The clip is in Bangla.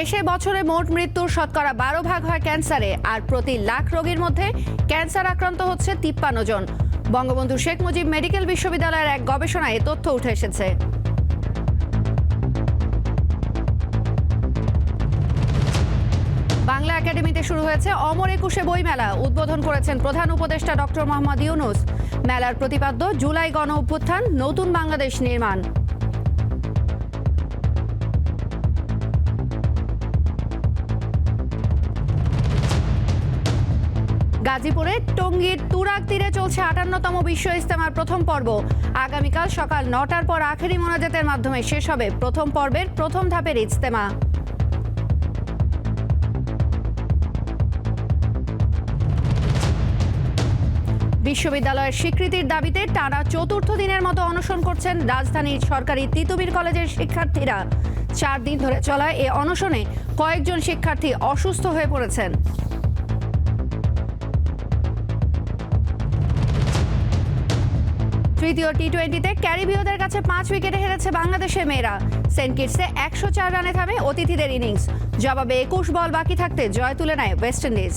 দেশে বছরে মোট মৃত্যুর শতকরা বারো ভাগ হয় ক্যান্সারে, আর প্রতি লাখ রোগীর মধ্যে ক্যান্সার আক্রান্ত হচ্ছে তিপ্পান্ন জন। বঙ্গবন্ধু শেখ মুজিব মেডিকেল বিশ্ববিদ্যালয়ের এক গবেষণায় তথ্য উঠে এসেছে। বাংলা একাডেমিতে শুরু হয়েছে অমর একুশে বইমেলা। উদ্বোধন করেছেন প্রধান উপদেষ্টা ডক্টর মোহাম্মদ ইউনুস। মেলার প্রতিপাদ্য, জুলাই গণ অভ্যুত্থান নতুন বাংলাদেশ নির্মাণ। গাজীপুরে টঙ্গীর তুরাগ তীরে চলছে আটান্নতম বিশ্ব ইস্তেমার প্রথম পর্ব। আগামীকাল সকাল নটার পর আখেরি মোনাজাতের মাধ্যমে শেষ হবে প্রথম পর্বের প্রথম ধাপের ইজতেমা। বিশ্ববিদ্যালয়ের স্বীকৃতির দাবিতে টানা চতুর্থ দিনের মতো অনশন করছেন রাজধানীর সরকারি তিতুমির কলেজের শিক্ষার্থীরা। চার দিন ধরে চলা এ অনশনে কয়েকজন শিক্ষার্থী অসুস্থ হয়ে পড়েছেন। তৃতীয় টি টোয়েন্টিতে ক্যারিবীয়দের কাছে পাঁচ উইকেটে হেরেছে বাংলাদেশের মেয়েরা। সেন্ট কিটসে একশো চার রানে থামে অতিথিদের ইনিংস। জবাবে একুশ বল বাকি থাকতে জয় তুলে নেয় ওয়েস্ট ইন্ডিজ।